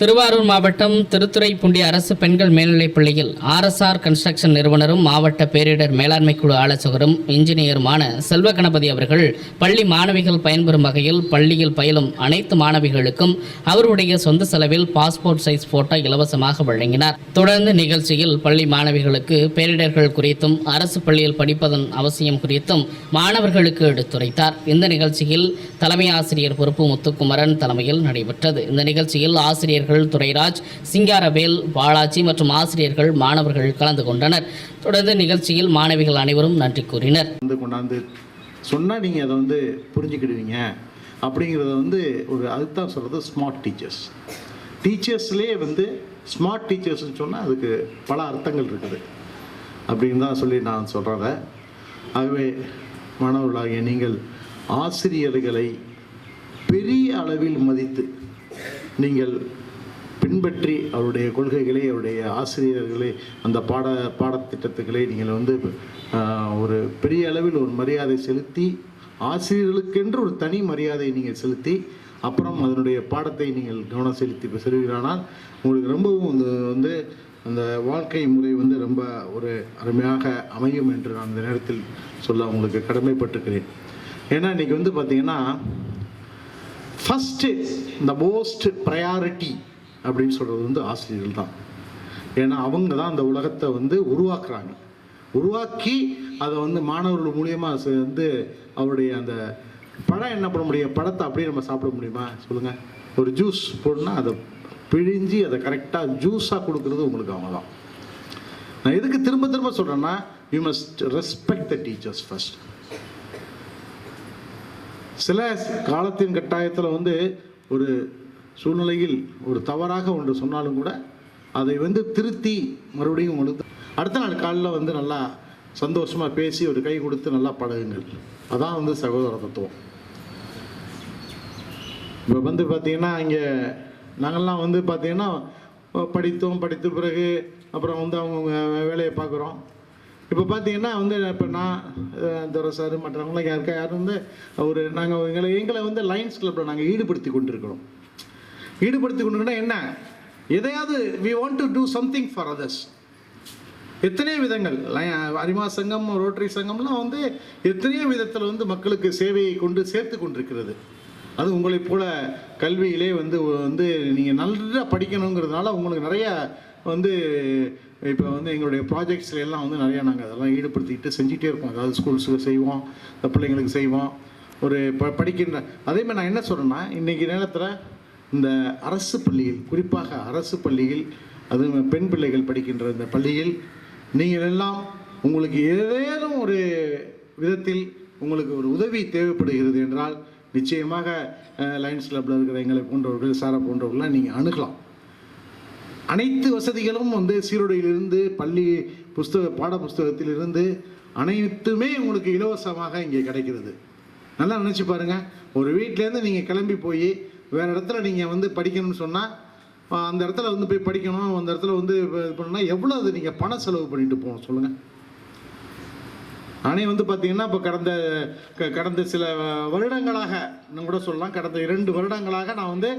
திருவாரூர் மாவட்டம் திருத்துறைப்பூண்டி அரசு பெண்கள் மேல்நிலைப் பள்ளியில் ஆர்எஸ்ஆர் கன்ஸ்ட்ரக்ஷன் நிறுவனரும் மாவட்ட பேரிடர் மேலாண்மை குழு ஆலோசகரும் இன்ஜினியருமான செல்வ கணபதி அவர்கள் பள்ளி மாணவிகள் பயன்பெறும் வகையில் பள்ளியில் பயிலும் அனைத்து மாணவிகளுக்கும் அவருடைய சொந்த செலவில் பாஸ்போர்ட் சைஸ் போட்டோ இலவசமாக வழங்கினார். தொடர்ந்து நிகழ்ச்சியில் பள்ளி மாணவிகளுக்கு பேரிடர்கள் குறித்தும் அரசு பள்ளியில் படிப்பதன் அவசியம் குறித்தும் மாணவர்களுக்கு எடுத்துரைத்தார். இந்த நிகழ்ச்சியில் தலைமை ஆசிரியர் பொறுப்பு முத்துக்குமரன் தலைமையில் நடைபெற்றது. இந்த நிகழ்ச்சியில் ஆசிரியர் ஆசிரியர்கள் துரைராஜ் சிங்காரவேல் பாலாஜி மற்றும் ஆசிரியர்கள் மாணவர்கள் கலந்து கொண்டனர். தொடர்ந்து நிகழ்ச்சியில் மாணவிகள் அனைவரும் நன்றி கூறினர். வந்து கொண்டாந்து சொன்னால் நீங்கள் அதை வந்து புரிஞ்சுக்கிடுவீங்க. அப்படிங்கிறத வந்து ஒரு அதுதான் சொல்கிறது ஸ்மார்ட் டீச்சர்ஸ் டீச்சர்ஸ்லேயே வந்து ஸ்மார்ட் டீச்சர்ஸ்னு சொன்னால் அதுக்கு பல அர்த்தங்கள் இருக்குது. அப்படின்னு தான் சொல்லி நான் சொல்கிறத ஆகவே மாணவர்களாகிய நீங்கள் ஆசிரியர்களை பெரிய அளவில் மதித்து நீங்கள் பின்பற்றி அவருடைய கொள்கைகளை அவருடைய ஆசிரியர்களை அந்த பாட பாடத்திட்டத்துக்களை நீங்கள் வந்து ஒரு பெரிய அளவில் ஒரு மரியாதை செலுத்தி ஆசிரியர்களுக்கென்று ஒரு தனி மரியாதையை நீங்கள் செலுத்தி அப்புறம் அதனுடைய பாடத்தை நீங்கள் கவனம் செலுத்தி செல்வீர்களானால் உங்களுக்கு ரொம்பவும் வந்து வந்து அந்த வாழ்க்கை முறை வந்து ரொம்ப ஒரு அருமையாக அமையும் என்று நான் இந்த நேரத்தில் சொல்ல உங்களுக்கு கடமைப்பட்டிருக்கிறேன். ஏன்னா இன்னைக்கு வந்து பார்த்தீங்கன்னா ஃபஸ்ட்டு இந்த மோஸ்ட் ப்ரையாரிட்டி அப்படின்னு சொல்கிறது வந்து ஆசிரியர்கள் தான். ஏன்னா அவங்க தான் அந்த உலகத்தை வந்து உருவாக்குறாங்க. உருவாக்கி அதை வந்து மாணவர்கள் மூலியமாக வந்து அவருடைய அந்த பழம் என்ன பண்ண முடியும்? பழத்தை அப்படியே நம்ம சாப்பிட முடியுமா? சொல்லுங்கள் ஒரு ஜூஸ் போடணும்னா அதை பிழிஞ்சு அதை கரெக்டாக ஜூஸாக கொடுக்குறது உங்களுக்கு அவங்க தான். நான் எதுக்கு திரும்ப திரும்ப சொல்கிறேன்னா you must respect the teachers first சில காலத்தின் கட்டாயத்தில் வந்து ஒரு சூழ்நிலையில் ஒரு தவறாக ஒன்று சொன்னாலும் கூட அதை வந்து திருத்தி மறுபடியும் உங்களுக்கு அடுத்த நாள் காலைல வந்து நல்லா சந்தோஷமாக பேசி ஒரு கை கொடுத்து நல்லா பழகுங்கள். அதான் வந்து சகோதர தத்துவம். இப்போ வந்து பார்த்திங்கன்னா இங்கே நாங்கள்லாம் வந்து பார்த்திங்கன்னா படித்தோம் படித்த பிறகு அப்புறம் வந்து அவங்க வேலையை பார்க்குறோம். இப்போ பார்த்தீங்கன்னா வந்து இப்போ நான் துரை சார் மற்றவங்களாம் யாருக்கா யாரும் வந்து ஒரு நாங்கள் எங்களை எங்களை வந்து லைன்ஸ் கிளப்பில் நாங்கள் ஈடுபடுத்தி கொண்டிருக்கிறோம். ஈடுபடுத்தி கொண்டுனா என்ன? எதையாவது we want to do something for others எத்தனையோ விதங்கள்? அரிமா சங்கம் ரோட்டரி சங்கம்லாம் வந்து எத்தனையோ விதத்தில் வந்து மக்களுக்கு சேவையை கொண்டு சேர்த்து கொண்டிருக்கிறது. அது உங்களைப் போல கல்வியிலே வந்து வந்து நீங்கள் நல்லா படிக்கணுங்கிறதுனால உங்களுக்கு நிறைய வந்து இப்போ வந்து எங்களுடைய ப்ராஜெக்ட்ஸ்ல எல்லாம் வந்து நிறையா நாங்கள் அதெல்லாம் ஈடுபடுத்திக்கிட்டு செஞ்சுட்டே இருப்போம் அதாவது ஸ்கூல்ஸுக்கு செய்வோம் பிள்ளைங்களுக்கு செய்வோம். ஒரு ப படிக்கின்ற அதே மாதிரி நான் என்ன சொல்கிறேன்னா இன்றைக்கி நேரத்தில் இந்த அரசு பள்ளியில் குறிப்பாக அரசு பள்ளியில் அதுவும் பெண் பிள்ளைகள் படிக்கின்ற இந்த பள்ளியில் நீங்கள் எல்லாம் உங்களுக்கு ஏதேனும் ஒரு விதத்தில் உங்களுக்கு ஒரு உதவி தேவைப்படுகிறது என்றால் நிச்சயமாக லைன்ஸ் கிளப்பில் இருக்கிற எங்களை போன்றவர்கள் சாரா போன்றவர்கள்லாம் நீங்கள் அணுகலாம். அனைத்து வசதிகளும் வந்து சீருடையிலிருந்து பள்ளி புஸ்தக பாட புஸ்தகத்திலிருந்து அனைத்துமே உங்களுக்கு இலவசமாக இங்கே கிடைக்கிறது. நல்லா நினச்சி பாருங்கள் ஒரு வீட்டிலேருந்து நீங்கள் கிளம்பி போய் வேறு இடத்துல நீங்கள் வந்து படிக்கணும்னு சொன்னால் அந்த இடத்துல வந்து போய் படிக்கணும் அந்த இடத்துல வந்து இது பண்ணணும்னா எவ்வளோ அது நீங்கள் பண செலவு பண்ணிட்டு போகணும் சொல்லுங்கள் நானே வந்து பார்த்தீங்கன்னா இப்போ கடந்த க- கடந்த சில வருடங்களாக இன்னும் கூட சொல்லலாம் கடந்த இரண்டு வருடங்களாக நான் வந்து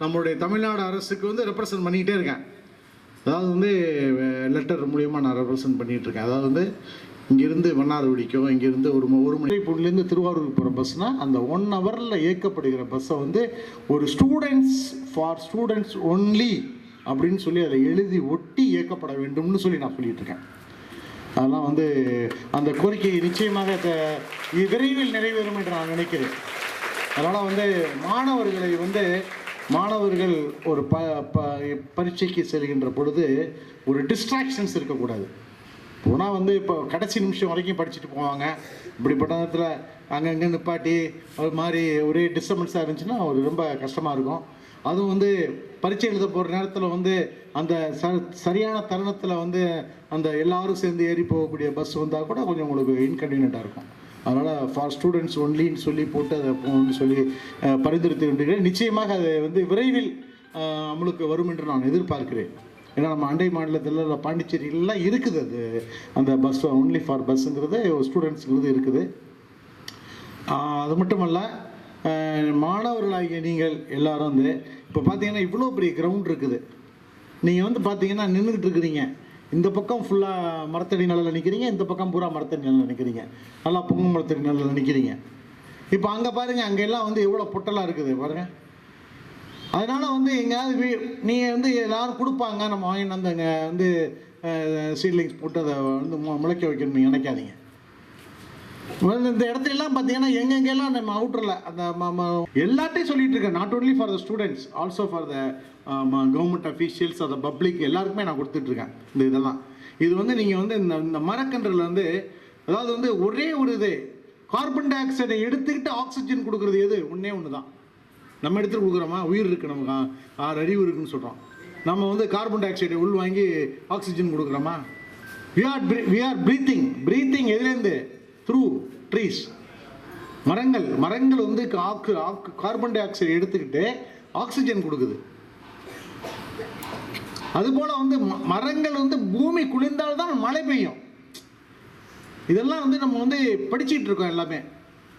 நம்மளுடைய தமிழ்நாடு அரசுக்கு வந்து ரெப்ரசன்ட் பண்ணிக்கிட்டே இருக்கேன். அதாவது வந்து லெட்டர் மூலியமாக நான் ரெப்ரசன்ட் பண்ணிகிட்டு இருக்கேன். அதாவது வந்து இங்கேருந்து மன்னார்குடிக்கும் இங்கேருந்து ஒரு ஒரு மணி புள்ளிலேருந்து திருவாரூருக்கு போகிற பஸ்னால் அந்த ஒன் ஹவரில் இயக்கப்படுகிற பஸ்ஸை வந்து ஒரு ஸ்டூடெண்ட்ஸ் ஃபார் ஸ்டூடெண்ட்ஸ் ஒன்லி அப்படின்னு சொல்லி அதை எழுதி ஒட்டி இயக்கப்பட வேண்டும்னு சொல்லி நான் சொல்லிட்டு இருக்கேன். அதெல்லாம் வந்து அந்த கோரிக்கை நிச்சயமாக த- விரைவில் நிறைவேறும் என்று நான் நினைக்கிறேன். அதனால் வந்து மாணவர்களை வந்து மாணவர்கள் ஒரு ப ப பரீட்சைக்கு செல்கின்ற பொழுது ஒரு டிஸ்ட்ராக்ஷன்ஸ் இருக்கக்கூடாது. போனால் வந்து இப்போ கடைசி நிமிஷம் வரைக்கும் படிச்சுட்டு போவாங்க. இப்படிப்பட்ட நேரத்தில் அங்கங்கே நிப்பாட்டி அது மாதிரி ஒரே டிஸ்டர்பன்ஸாக இருந்துச்சுன்னா ஒரு ரொம்ப கஷ்டமாக இருக்கும். அதுவும் வந்து பரீட்சை எழுத போகிற நேரத்தில் வந்து அந்த ச சரியான தருணத்தில் வந்து அந்த எல்லாரும் சேர்ந்து ஏறி போகக்கூடிய பஸ் வந்தால் கூட கொஞ்சம் உங்களுக்கு இன்கன்வீனியண்ட்டாக இருக்கும். அதனால் ஃபார் ஸ்டூடெண்ட்ஸ் ஒன்லின்னு சொல்லி போட்டு அதை போகணும்னு சொல்லி பரிந்துரைத்து கொண்டிருக்கிறேன். நிச்சயமாக அது வந்து விரைவில் அஹ், அமலுக்கு வரும் என்று நான் எதிர்பார்க்கிறேன். ஏன்னா நம்ம அண்டை மாநிலத்தில் இல்லை பாண்டிச்சேரியிலலாம் இருக்குது அது. அந்த பஸ் ஒன்லி ஃபார் பஸ்ஸுங்கிறது ஸ்டூடெண்ட்ஸுங்கிறது இருக்குது. அது மட்டும் மாணவர்களாகிய நீங்கள் எல்லாரும் வந்து இப்போ பார்த்தீங்கன்னா இவ்வளோ பெரிய கிரவுண்ட் இருக்குது. நீங்கள் வந்து பார்த்தீங்கன்னா நின்றுக்கிட்டு இருக்கிறீங்க. இந்த பக்கம் ஃபுல்லாக மரத்தடி நிலையில் நிற்கிறீங்க இந்த பக்கம் பூரா மரத்தடி நிலையில் நிற்கிறீங்க நல்லா பொங்கு மரத்தடி நிலையில் நிற்கிறீங்க இப்போ அங்கே பாருங்கள் அங்கே எல்லாம் வந்து எவ்வளோ பொட்டலாக இருக்குது பாருங்கள் அதனால் வந்து எங்கேயாவது வீ நீங்கள் வந்து எல்லோரும் கொடுப்பாங்க. நம்ம வாங்கிட்டு வந்து வந்து சீட்லிங்ஸ் போட்டு அதை வந்து மு- முளைக்க வைக்கணும்னு நினைக்காதீங்க. இந்த இடத்துலலாம் பார்த்தீங்கன்னா எங்கெங்கெல்லாம் நம்ம அவுட்டரில் அந்த எல்லாத்தையும் சொல்லிட்டு இருக்கேன். Not only for the students also for the government officials அந்த பப்ளிக் எல்லாருக்குமே நான் கொடுத்துட்ருக்கேன் இந்த இதெல்லாம். இது வந்து நீங்கள் வந்து இந்த இந்த மரக்கன்றுல வந்து அதாவது வந்து ஒரே ஒரு இது கார்பன் டை ஆக்சைடை எடுத்துக்கிட்டு ஆக்சிஜன் கொடுக்குறது எது? ஒன்றே ஒன்று தான் நம்ம எடுத்துகிட்டு கொடுக்குறோமா? உயிர் இருக்குது நமக்கு. ஆறு அறிவு இருக்குன்னு சொல்கிறோம் நம்ம வந்து கார்பன் டை ஆக்சைடை உள் வாங்கி oxygen கொடுக்குறோமா? We are we are breathing breathing எதுலேருந்து? த்ரூ ட்ரீஸ் மரங்கள். மரங்கள் வந்து ஆக்கு ஆக்கு கார்பன் டை ஆக்சைடு எடுத்துக்கிட்டு ஆக்சிஜன் கொடுக்குது. அதுபோல் வந்து ம- மரங்கள் வந்து பூமி குளிர்ந்தால் தான் மழை பெய்யும். இதெல்லாம் வந்து நம்ம வந்து படிச்சிட்டு இருக்கோம் எல்லாமே.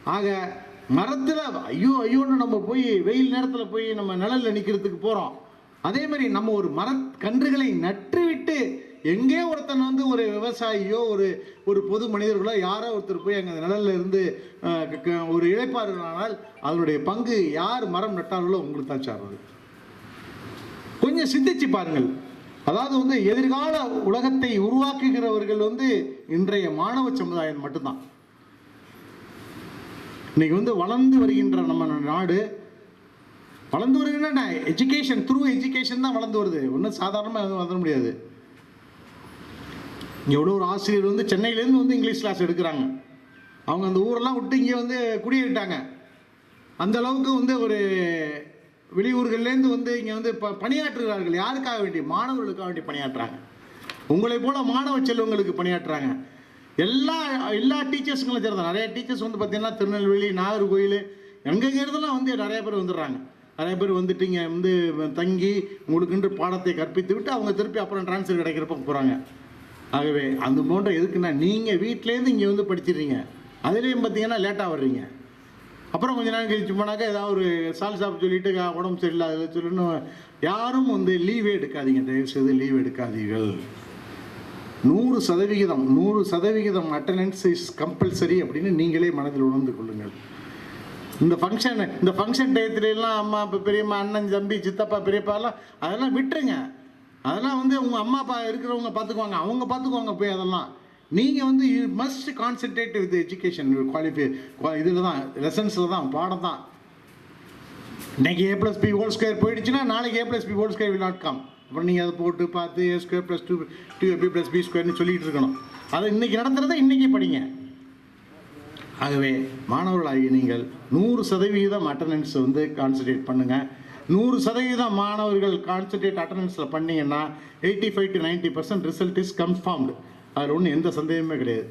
ஆக மரத்தில் ஐயோ ஐயோன்னு நம்ம போய் வெயில் நேரத்தில் போய் நம்ம நிழலில் நிற்கிறதுக்கு போகிறோம் அதே மாதிரி நம்ம ஒரு மர கன்றுகளை நட்டுவிட்டு எங்கே ஒருத்தன் வந்து ஒரு விவசாயியோ ஒரு ஒரு பொது மனிதர்களோ யாரோ ஒருத்தர் போய் அங்கே நிழலில் இருந்து க- ஒரு இழைப்பார்கள் அதனுடைய பங்கு யார் மரம் நட்டார்களோ உங்களுக்கு தான் சார்வது கொஞ்சம் சிந்திச்சு பாருங்கள். அதாவது வந்து எதிர்கால உலகத்தை உருவாக்குகிறவர்கள் வந்து இன்றைய மாணவ சமுதாயம் மட்டும்தான். இன்னைக்கு வந்து வளர்ந்து வருகின்ற நம்ம நாடு வளர்ந்து வருகின்ற எஜுகேஷன் த்ரூ எஜுகேஷன் தான் வளர்ந்து வருது. ஒன்றும் சாதாரணமாக எதுவும் வளர முடியாது. இங்கே எவ்வளோ ஒரு ஆசிரியர் வந்து சென்னையிலேருந்து வந்து இங்கிலீஷ் கிளாஸ் எடுக்கிறாங்க. அவங்க அந்த ஊரெல்லாம் விட்டு இங்கே வந்து குடியேறிட்டாங்க. அந்த அளவுக்கு வந்து ஒரு வெளியூர்கள்லேருந்து வந்து இங்கே வந்து ப பணியாற்றுகிறார்கள். யாருக்காக வேண்டி? மாணவர்களுக்காக வேண்டி பணியாற்றுறாங்க. உங்களை போல மாணவ செல்வங்களுக்கு பணியாற்றுறாங்க. எல்லா எல்லா டீச்சர்ஸுங்களும் சேர்ந்த நிறைய டீச்சர்ஸ் வந்து பார்த்தீங்கன்னா திருநெல்வேலி நாகர்கோயில் எங்கெங்கே இருந்தெல்லாம் வந்து நிறைய பேர் வந்துடுறாங்க. நிறைய பேர் வந்துட்டு இங்கே வந்து தங்கி உங்களுக்குன்ற பாடத்தை கற்பித்து விட்டு அவங்க திருப்பி அப்புறம் ட்ரான்ஸ்ஃபர் கிடைக்கிறப்ப போகிறாங்க ஆகவே அந்த போன்ற எதுக்குன்னா நீங்கள் வீட்டிலேருந்து இங்கே வந்து படிச்சிடுறீங்க. அதுலேயும் பார்த்தீங்கன்னா லேட்டாக வர்றீங்க. அப்புறம் கொஞ்ச நேரம் கழிச்சு போனாக்கா ஏதாவது ஒரு சால் சாப் சொல்லிட்டு உடம்பு சரியில்லை அதில் சொல்லணும் யாரும் வந்து லீவே எடுக்காதீங்க. தயவுசெய்து லீவ் எடுக்காதீர்கள். நூறு சதவிகிதம் நூறு சதவிகிதம் அட்டண்டன்ஸ் இஸ் கம்பல்சரி அப்படின்னு நீங்களே மனதில் உணர்ந்து கொள்ளுங்கள். இந்த ஃபங்க்ஷன் இந்த ஃபங்க்ஷன் டயத்துலலாம் அம்மா இப்போ பெரியம்மா அண்ணன் தம்பி சித்தப்பா பெரியப்பாலாம் அதெல்லாம் விட்டுருங்க. அதெல்லாம் வந்து உங்கள் அம்மா அப்பா இருக்கிறவங்க பார்த்துக்குவாங்க அவங்க பார்த்துக்குவாங்க போய் அதெல்லாம். நீங்கள் வந்து you must concentrate with education qualify இதில் தான் லெசன்ஸில் தான் பாடம் தான் இன்னைக்கு A plus B whole square போயிடுச்சுன்னா நாளைக்கு A plus B whole square will not come அப்புறம் நீங்கள் அதை போட்டு பார்த்து A square plus two two B plus B ஸ்கொயர்னு சொல்லிகிட்டு இருக்கணும். அதை இன்றைக்கி நடந்துறதை இன்றைக்கி படிங்க. ஆகவே மாணவர்களாகிய நீங்கள் நூறு சதவீதம் அட்டண்டன்ஸ் வந்து கான்சன்ட்ரேட் பண்ணுங்கள் நூறு சதவீதம் மாணவர்கள் கான்சன்ட்ரேட் அட்டண்டன்ஸில் பண்ணிங்கன்னா eighty five to ninety percent result is confirmed அதில் ஒன்றும் எந்த சந்தேகமே கிடையாது.